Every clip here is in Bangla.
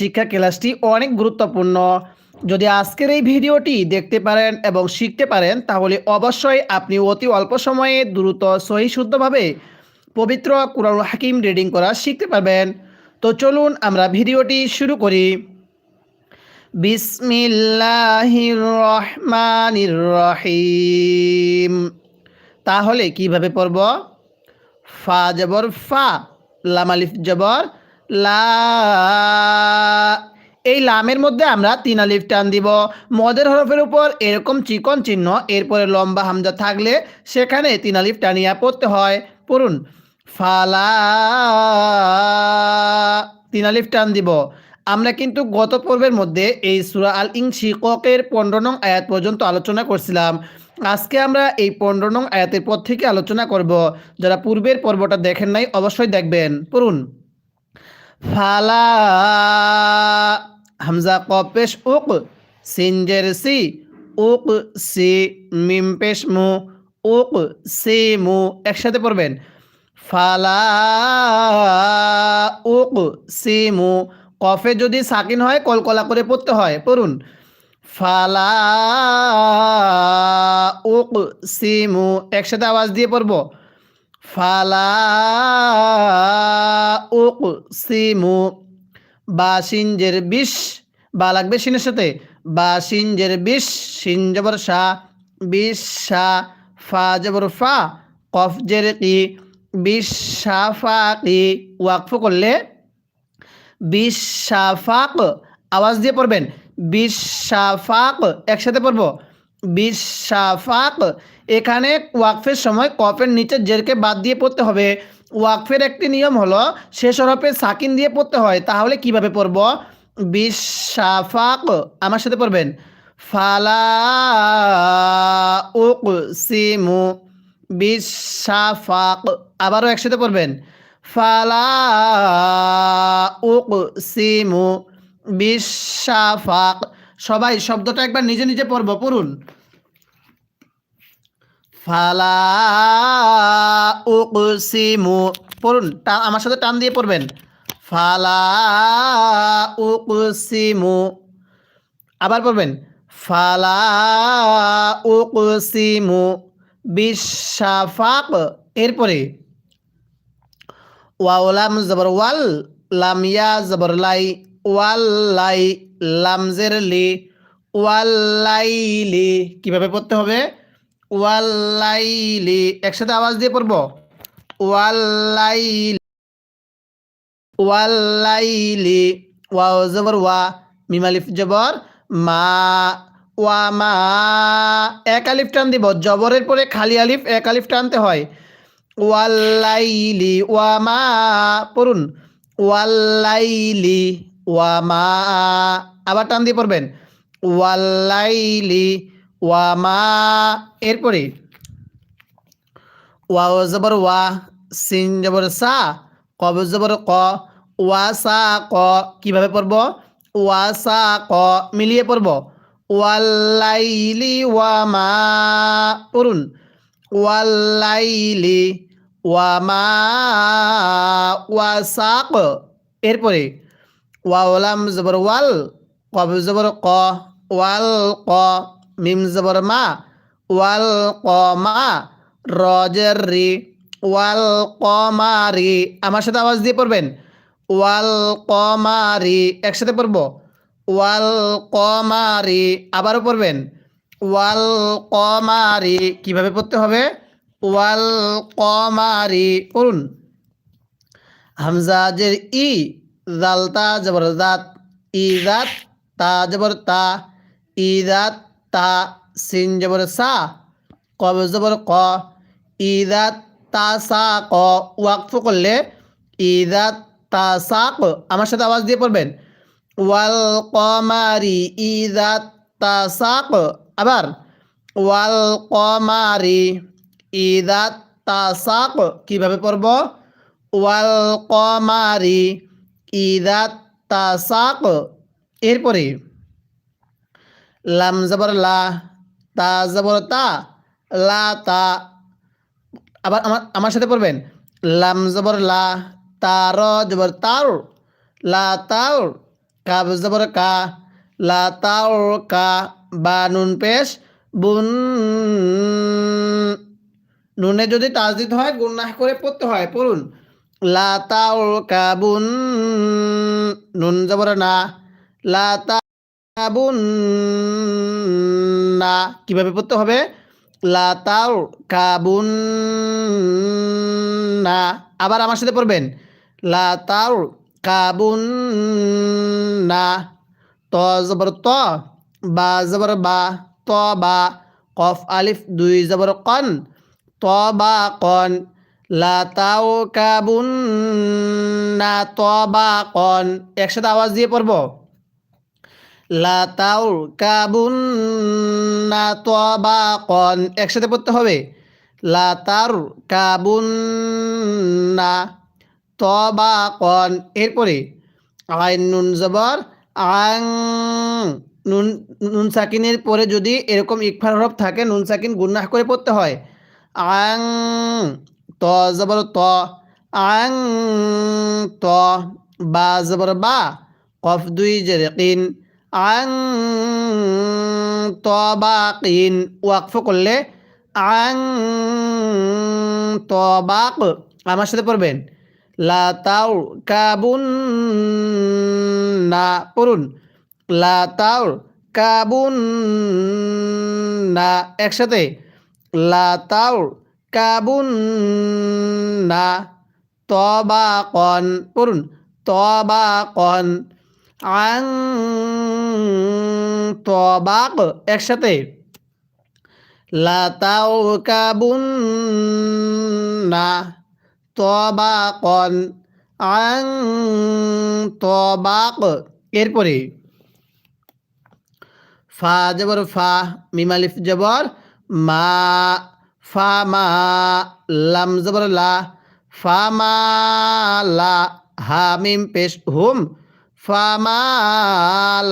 শিক্ষা ক্লাসটি অনেক গুরুত্বপূর্ণ। যদি আজকের এই ভিডিওটি দেখতে পারেন এবং শিখতে পারেন, তাহলে অবশ্যই আপনি অতি অল্প সময়ে দ্রুত সহি শুদ্ধভাবে পবিত্র কুরআন হাকিম রিডিং করা শিখতে পারবেন। তো চলুন আমরা ভিডিওটি শুরু করি। বিসমিল্লাহির রহমানির রহিম তাহলে কীভাবে পড়ব? ফা জবর ফা লামালিফ জবর লা। এই লামের মধ্যে আমরা তিন আলিফ টান দিব। মদের হরফের উপর এরকম চিকন চিহ্ন, এরপরে লম্বা হামজা থাকলে সেখানে তিন আলিফ টানিয়া পড়তে হয়। পড়ুন। ফালা। তিন আলিফ টান দিব। আমরা কিন্তু গত পর্বের মধ্যে এই সুরা আল ইং শিককের পনেরো নং আয়াত পর্যন্ত আলোচনা করছিলাম। আজকে আমরা এই পনেরো নং আয়াতের পর থেকে আলোচনা করব। যারা পূর্বের পর্বটা দেখেন নাই, অবশ্যই দেখবেন। পড়ুন। ফালা হামজা কপেশ উক, সিনজের সি, উক, সি, মিম পেশ মু, উক, সি, মু, একসাথে পড়বেন। ফালা উক, সি, মু, কফে যদি সাকিন হয়, কলকলা করে পড়তে হয়, পড়ুন। ফালা উক, সি, মু, একসাথে আওয়াজ দিয়ে পড়ব। ফালা উক সিমু বা সিনজের বিষ, বা লাগবে সিনের সাথে? বা সিনজের বিষ, সিন জবর সা বিশ সা, ফা জবর ফা, কফ কি সা কি ওয়াকফ করলে বিশ সাফাক আওয়াজ দিয়ে পড়বেন। বিশ সাফাক একসাথে পড়ব। বিশ সাফাক এখানে ওয়াকফের সময় কফের নিচে জেরকে বাদ দিয়ে পড়তে হবে। ওয়াকফের একটি নিয়ম হলো শেষ হরফে সাকিন দিয়ে পড়তে হয়, তাহলে কীভাবে পড়ব? বিশ সাফাক আমার সাথে পড়বেন। ফালা উক সিমু বিশ সাফাক আবারও একসাথে পড়বেন। ফালা উক সিমু বিশ সাফাক সবাই শব্দটা একবার নিজে নিজে পড়ব, পড়ুন। ফালা উকসিমু, পড়ুন আমার সাথে টান দিয়ে পড়বেন। ফালা উকসিমু, আবার পড়বেন। ফালা উকসিমু, বিশাফাক, এরপরে ওয়াওলাম জবর ওয়াল লামিয়া জবর লাই, ওয়াল লাই লামজের লি ওয়াল্লাইলি কীভাবে পড়তে হবে? ওয়াল্লাইলি একসাথে আওয়াজ দিয়ে পড়ব? ওয়াল্লাইলি ওয়াল্লাইলি ওয়াও জবর ওয়া মিমালিফ জবর, মা, ওয়া মা, এক আলিফ টান দিব। জবরের পরে খালি আলিফ, এক আলিফ টানতে হয়। ওয়াল্লাইলি ওয়া মা, পড়ুন। ওয়াল্লাইলি ওয়া মা, আবার টান দিয়ে পড়বেন। ওয়াল্লাইলি ওয়া মা, এরপরে ওয়াও জবর ওয়া, সিন জবর সা, কব জবর ক, ওয়া সা ক, কীভাবে পড়ব? ওয়া সা ক, মিলিয়ে পড়ব। ওয়াল্লাইলি ওয়া মা, পড়ুন। ওয়াল্লাইলি ওয়া মা, ওয়া সাক এরপরে ওয়াওলাম জবর ওয়াল, কব জবর ক, ওয়াল ক। মিম মা ওয়াল ক মা রজের রি ওয়াল কমারি। আমার সাথে আওয়াজ দিয়ে পড়বেন? ওয়াল কমারি, একসাথে পড়ব? ওয়াল কমারি, আবারও পড়বেন? ওয়াল কমারি, কীভাবে পড়তে হবে? ওয়াল কমারি, পড়ুন। হামজাজের ই জালতা জবর জাত, ই জাত, তা জবর তা, ই জাত তা, সিন জবর সা, কব জবর ক ই জাত তা সা ক, ওয়াকফ করলে ই জাত তা সা ক, আমার সাথে আওয়াজ দিয়ে পড়বেন। ওয়াল কমারি ই জাত তা সা ক, আবার ওয়াল কমারি ই জাত তা সা ক, কীভাবে পড়ব? ওয়াল কমারি ইদা তাসাক এরপরে লাম জবর লা, তা জবর তা, লা তা। আবার আমার আমার সাথে পড়বেন। লাম জবর লা তার জবর তার লা তার কাব জবর কা, লা তাও কা, বা নুন পেশ, বুন, নুনে যদি তাজদিদ হয় গুন্নাহ করে পড়তে হয়, পড়ুন। লা তাও কাবুন নুন জবর না, লা তাবুন না কীভাবে পড়তে হবে? লা তাও কাবুন না আবার আমার সাথে পড়বেন। লা তাও কাবুন না ত জবর ত, বা জবর বা, ত বা, কফ আলিফ, দুই জবর কন, ত বা কন লা তাও কাবুন না ত বা কন, একসাথে আওয়াজ দিয়ে পড়ব। লা তাও কাবুন না ত বা কন একসাথে পড়তে হবে। লা তার কাবুন না ত বা কন এরপরে আইন নুন জবর, আং নুন নুন সাকিনের পরে যদি এরকম ইকফার হরফ থাকে, নুন সাকিন গুন্নাহ করে পড়তে হয়। আং ত জবর ত, আং ত, বা জবর বা, কফ দুই জেরেকিন আং ত বা কিন ওয়াকফ করলে আং ত বাক আমার সাথে পড়বেন। লা তাও কাবুন না পড়ুন। লা তাও কাবুন না একসাথে। লা তাও কাবুন না তবা কন পড়ুন। তবা কন আং তবাক একসাথে। লা তাও কাবুন না তবাকন আং তবাক এরপরে। ফা জবর ফা মিমালিফ জবর, মা, ফা, মা, লাম জবর লা, ফা, মা, লা, হা, মিম, পেশ, হুম ফা মা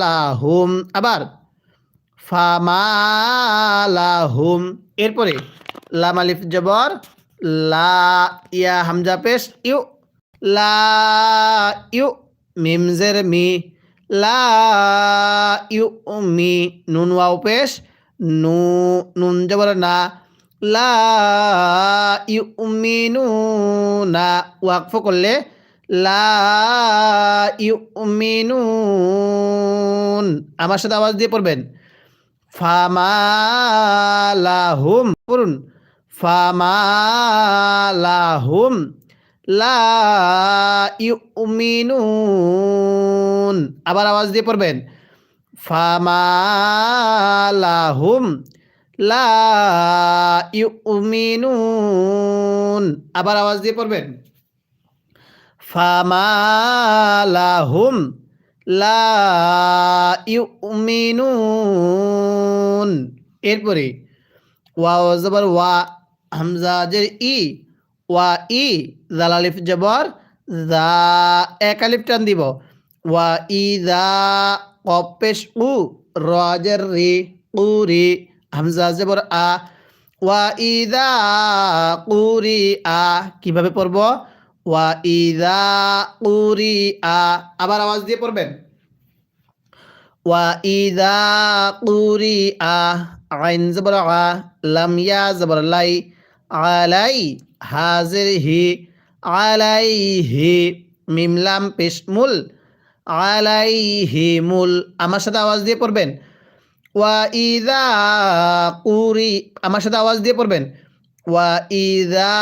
লা হুম আবার ফা মা লা হুম এরপরে লাম আলিফ জবর, লা ইয়া হামজা পেশ, ইউ, লা ইউ মিমজের মি, লা ইউ মি, নুন ওয়াও পেশ, নু, নুন জবর না, লা ইউ মি, নু, না, ওয়াকফ করলে লা ইউ মিনুন আমার সাথে আওয়াজ দিয়ে পড়বেন। ফামালাহুম পড়ুন। ফামালাহুম লা ইউমিনুন। আবার আওয়াজ দিয়ে পড়বেন। ফামালাহুম লা ইউমিনুন। আবার আওয়াজ দিয়ে পড়বেন। ফামালাহুম লা ইউমিনুন। এরপরে ওয়া জবর ওয়া হামজা জের ই, ওয়া ই জালালিফ জবর, জা এক আলিফ টান দিব। ওয়া ই দা কপেশ উ রজের রি উ রি হামজা জবর আ। ওয়া ইদা কুরি আ, কীভাবে পড়ব? ওয়া ইদা কুরি আ আবার আওয়াজ দিয়ে পড়বেন? ওয়া ইদা কুরি আ আইন জবর আ লাম ইয়া জবর লাই আলাই হাজির হি আলাইহি মিম লাম পেশ মুল আলাইহি মুল। আমার সাথে আওয়াজ দিয়ে পড়বেন? ওয়া ইদা কুরি আমার সাথে আওয়াজ দিয়ে পড়বেন? ওয়া ইদা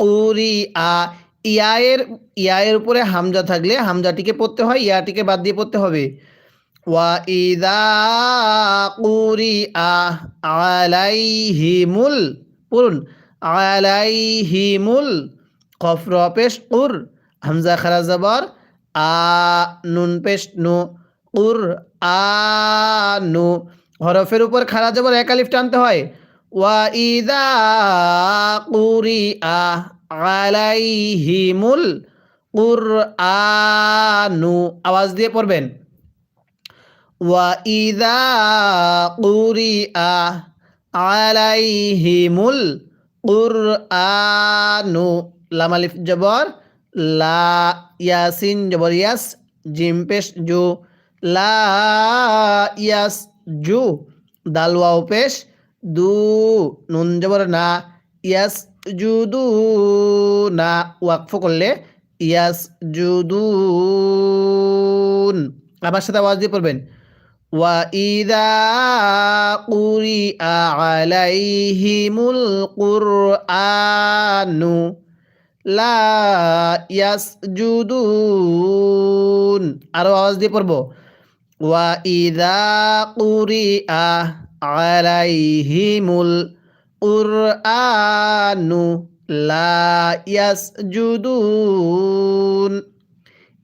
কুরি আ ইয়ায়ের ইয়ায়ের উপরে হামজা থাকলে হামজাটিকে পড়তে হয়, ইয়াটিকে বাদ দিয়ে পড়তে হবে। ওয়া ইদা কুরি আলাইহিমুল, পড়ুন, আলাইহিমুল কফ র পেশ উর হামজা খারা জবর, আ নুন পেশ নু উর আ নু, হরফের উপর খারা জবর এক আলিফ টানতে হয়। ওয়া ইদা কুরি আ আলাইহিমুল কুরআনু। আওয়াজ দিয়ে পড়বেন। ওয়া ইদা কুরিআ আলাইহিমুল কুরআনু। লাম আলিফ জবর, লা ইয়াসিন জবর, ইয়াস, জিম পেশ, জু। লা ইয়াস, জু। দাল, ওয়াও, পেশ, দু। নুন জবর, না। ইয়াস জুদু না ওয়াকফ করলে ইয়াস জুদুন আমার সাথে আওয়াজ দিয়ে পড়বেন وإذا قرئ عليهم القرآن لا يسجدون আরো আওয়াজ দিয়ে পড়বো وإذا قرئ عليهم القرآن কুরআনু লা ইয়াসজুদুন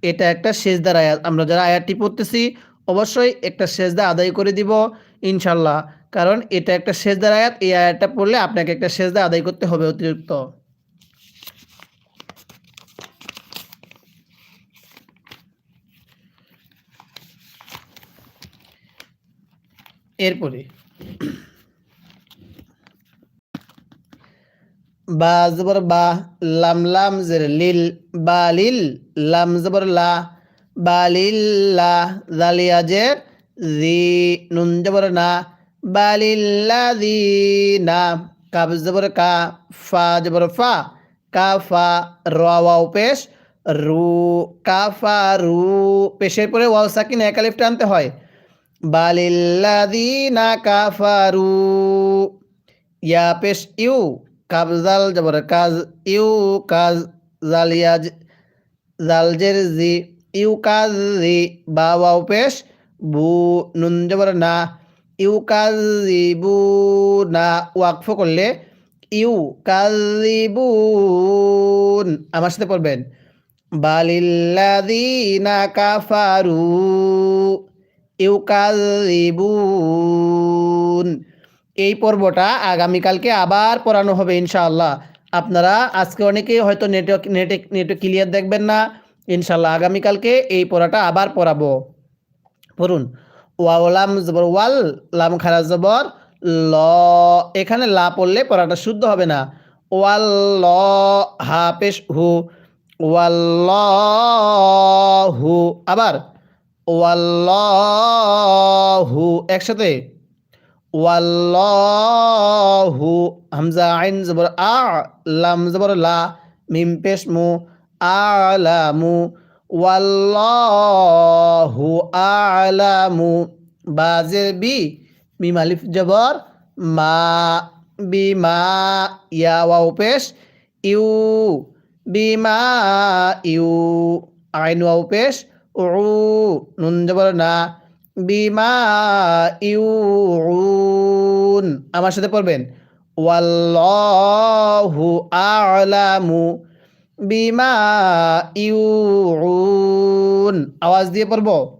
এটা একটা সেজদার আয়াত। আমরা যারা আয়াতটি পড়তেছি, অবশ্যই একটা সেজদা আদায় করে দিব, ইনশাল্লাহ। কারণ এটা একটা সেজদার আয়াত, এই আয়াতটা পড়লে আপনাকে একটা সেজদা আদায় করতে হবে অতিরিক্ত। এরপরে বা জবর বা, লাম লাম জের লিল, বা লিল, লাম জবর লা বালিল্লা জালিয়াজের জি, নুন জবর না বালিল্লাযিনা কাব জবর কা, ফা জবর ফা কাফা রাওয়াও পেশ, রু কাফা রু পেশের পরে ওয়াও সাকিন এক আলিফ টানতে হয়। বালিল্লাযিনা কাফারু ইয়া পেশ ইউ কাবজাল জবর কাজ ইউ, কাজ জালিয়াজ জালজের জি ইউকাজি বা ওয়াও পেশ, বু নুন জবর না। ইউকাজিবু না, ওয়াকফ করলে ইউ কাজিবুন আমার সাথে পড়বেন। বালিল্লাযিনা কাফারু ইউকাজিবুন এই পর্বটা আগামীকালকে আবার পড়ানো হবে ইনশাআল্লাহ। আপনারা আজকে অনেকেই হয়তো নেটওয়ার্ক নেটে নেটওয়ার্ক ক্লিয়ার দেখবেন না। ইনশাল্লাহ আগামীকালকে এই পড়াটা আবার পড়াবো। পড়ুন। ওয়ালাম জবর, ওয়াল লাম খারা জবর, ল। এখানে লা পড়লে পড়াটা শুদ্ধ হবে না। ওয়াল ল, হা পেশ হু। ওয়াল হু। আবার। ওয়াল হু। একসাথে। ওয়াল্লাহু হামজা আইন জবর আ, লাম জবর লা, মিম পেশ আলামু ওয়াল্লাহু আলামু, বাজের বি, মিম আলিফ জবর, মা বিমা ইয়া, ওয়াও পেশ, ইউ বিমা ইউ, আইন, ওয়াও পেশ, উ, নুন জবর না বিমা ইউন আমার সাথে পড়বেন। ওয়াল্লাহু আলামু বিমা ইউন আওয়াজ দিয়ে পড়ব।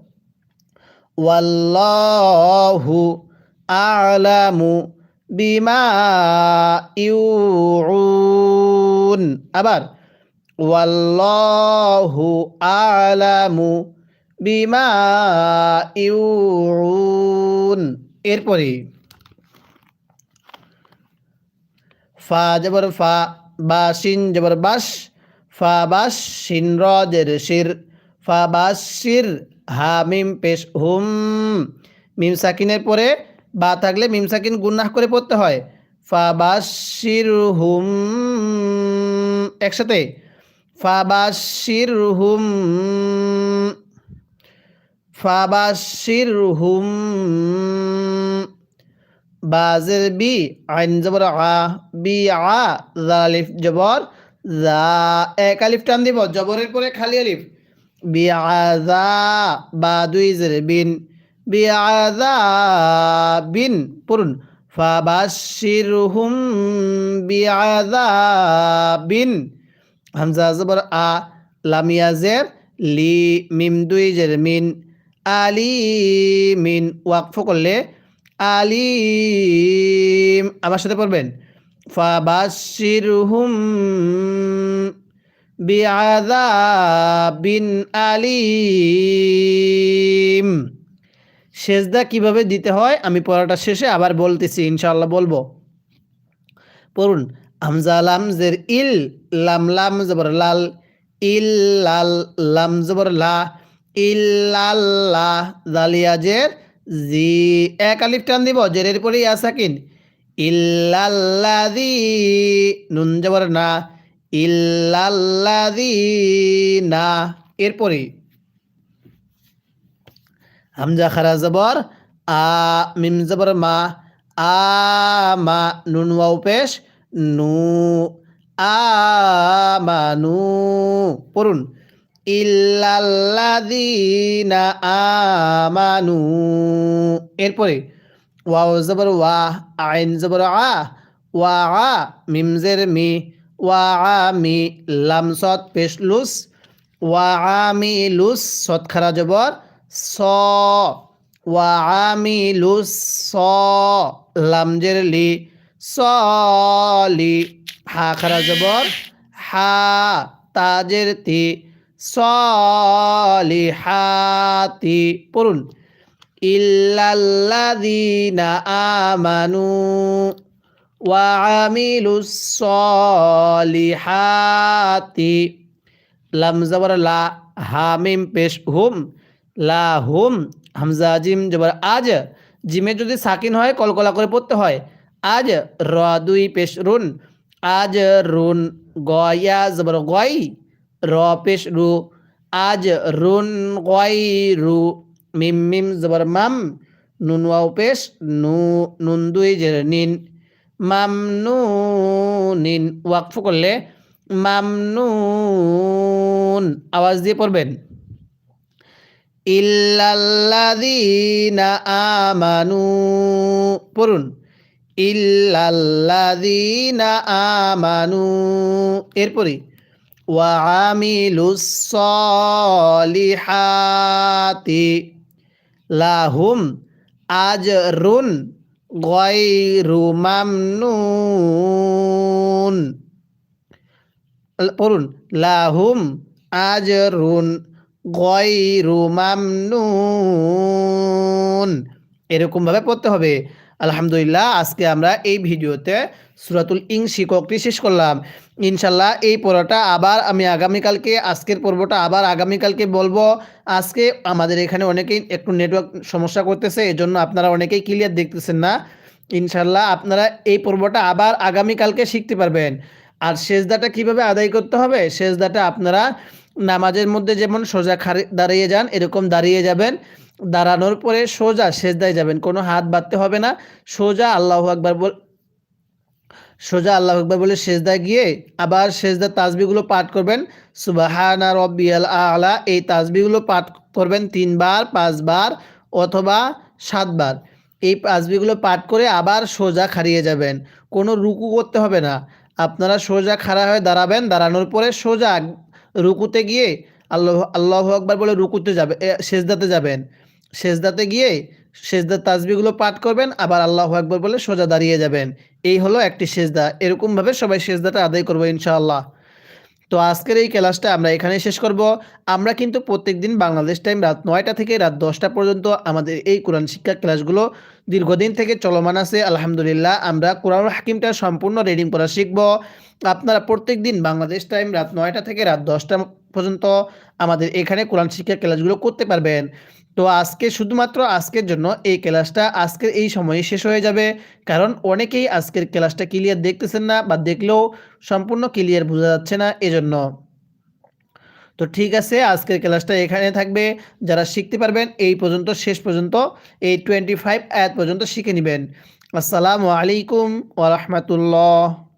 ওয়াল্লাহু আলামু বিমা ইউন আবার, ওয়াল্লাহু আলামু বিমা ইউন এরপরে ফা জবর ফা, বা শিন জবর বাস, ফা বাস শিন র জের শির, ফা বাস, শির, হা, মিম, পেশ, হুম। মিম সাকিনের পরে বা থাকলে মিম সাকিন গুন্নাহ করে পড়তে হয়। ফা বাস, শির, হুম। একসাথে ফা বাস, শির, হুম। ফাবাসির হুম বাজের বি, আইন জবর আ, বি আ, জালিফ জবর জা এক আলিফ টান দিব, জবরের পরে খালি আলিফ। বি আজা বা দুই জের বিন। বি আজা বিন, পড়ুন। ফাবাসির হুম বি আজা বিন। হামজা জবর আ লামিয়াজের লি, মিম দুই জের মিন। আলিমিন। ওয়াকফ করলে আলিম। আমার সাথে পড়বেন। ফাবাসিরহুম বিআযাবিন আলিম। সেজদা কীভাবে দিতে হয়? আমি পড়াটা শেষে আবার বলতেছি, ইনশাআল্লাহ বলব। পড়ুন। হামজা লাম জের ইল, লাম লাম জবর লাল, ইল লাল লাম জবর লা ইল্লাল্লাহ জালিয়াজের জি, এক আলিফ টান দিব, জেরের পরে ইয়া সাকিন। ইল্লাল্লাযী, নুন জবর না, ইল্লাল্লাযী না এরপরে হামজা খারা জবর, আ, মিম জবর মা, আ, মা, নুন ওয়াও পেশ, নু আমানু পড়ুন। ইল্লাল্লাযীনা আমানু। এরপরে, ওয়াও জবর ওয়া, আইন জবর আ, ওয়া আ মিম জের মি, ওয়া আ মি, লাম সদ পেশ লুস, ওয়া আ মি লুস সদ খারা জবর স, ওয়া আ মি লুস, স লাম জের লি সলি হা খারা জবর, হা, তাজের তি সলিহাতি, পড়ুন। ইল্লাল্লাযীনা আমানু ওয়া আমিলুস সলিহাতি। লাম জবর লা, হা, মিম, পেশ, হুম, লা, হুম, হামজা, জিম, জবর, আজ। জিমে যদি সাকিন হয়, কলকলা করে পড়তে হয়। আজ, র, দুই, পেশ, রুন। আজ, রুন গয়া জবর, গয়। র পেশ রু। আজ রুন গয় রু। মিম মিম জবর মাম। নুন ওয়াও পেশ। নু, নুন দুই জের নিন। মাম নু নিন। ওয়াকফ করলে মামনুন আওয়াজ দিয়ে পড়বেন। ইল্লাল্লাযীনা আমানু। পড়ুন। ইল্লাল্লাযীনা আমানু। এরপরে আমিলুস সলিহাতি লাহুম আজরুন গায়রু মামনুন। পড়ুন, লাহুম আজরুন গায়রু মামনুন। এরকম ভাবে পড়তে হবে। আলহামদুলিল্লাহ, আজকে আমরা এই ভিডিওতে সুরাতুল ইং শিককটি শেষ করলাম। ইনশাল্লাহ এই পড়াটা আবার আমি আগামীকালকে, আজকের পর্বটা আবার আগামীকালকে বলব। আজকে আমাদের এখানে অনেকেই একটু নেটওয়ার্ক সমস্যা করতেছে, এজন্য আপনারা অনেকেই ক্লিয়ার দেখতেছেন না। ইনশাল্লাহ আপনারা এই পর্বটা আবার আগামীকালকে শিখতে পারবেন। আর সেজদাটা কীভাবে আদায় করতে হবে? সেজদাটা আপনারা নামাজের মধ্যে যেমন সোজা দাঁড়িয়ে যান, এরকম দাঁড়িয়ে যাবেন। দাঁড়ানোর পরে সোজা সেজদায় যাবেন, কোনো হাত বাঁধতে হবে না। সোজা আল্লাহ আকবার বল সোজা আল্লাহ আকবার বলে সেজদায় গিয়ে আবার সেজদার তাজবিগুলো পাঠ করবেন। সুবাহানা রব্বিয়াল আলা, এই তাজবিগুলো পাঠ করবেন তিনবার, পাঁচবার অথবা সাতবার। এই তাজবিগুলো পাঠ করে আবার সোজা খাড়িয়ে যাবেন। কোনো রুকু করতে হবে না। আপনারা সোজা খাড়া হয়ে দাঁড়াবেন। দাঁড়ানোর পরে সোজা রুকুতে গিয়ে আল্লাহ আল্লাহ আকবার বলে রুকুতে যাবে সেজদাতে যাবেন। সেজদাতে গিয়ে সেজদার তাজবিগুলো পাঠ করবেন, আবার আল্লাহ আকবর বলে সোজা দাঁড়িয়ে যাবেন। এই হলো একটি সেজদা। এরকমভাবে সবাই সেজদাটা আদায় করব ইনশাআল্লাহ। তো আজকের এই ক্লাসটা আমরা এখানে শেষ করব। আমরা কিন্তু প্রত্যেক দিন বাংলাদেশ টাইম রাত নয়টা থেকে রাত দশটা পর্যন্ত আমাদের এই কোরআন শিক্ষা ক্লাসগুলো দীর্ঘদিন থেকে চলমান আছে। আলহামদুলিল্লাহ, আমরা কোরআন হাকিমটা সম্পূর্ণ রিডিং করা শিখব। আপনারা প্রত্যেক দিন বাংলাদেশ টাইম রাত নয়টা থেকে রাত দশটা পর্যন্ত আমাদের এখানে কোরআন শিক্ষা ক্লাসগুলো করতে পারবেন। তো আজকে শুধুমাত্র আজকের জন্য এই ক্লাসটা আজকের এই সময়ে শেষ হয়ে যাবে। কারণ অনেকেই আজকের ক্লাসটা ক্লিয়ার দেখতেছেন না বা দেখলেও সম্পূর্ণ ক্লিয়ার বোঝা যাচ্ছে না এজন্য। তো ঠিক আছে, আজকের ক্লাসটা এখানে থাকবে। যারা শিখতে পারবেন এই পর্যন্ত, শেষ পর্যন্ত, এই টোয়েন্টি ফাইভ পর্যন্ত শিখে নেবেন। আসসালামু আলাইকুম ওরহমতুল্লাহ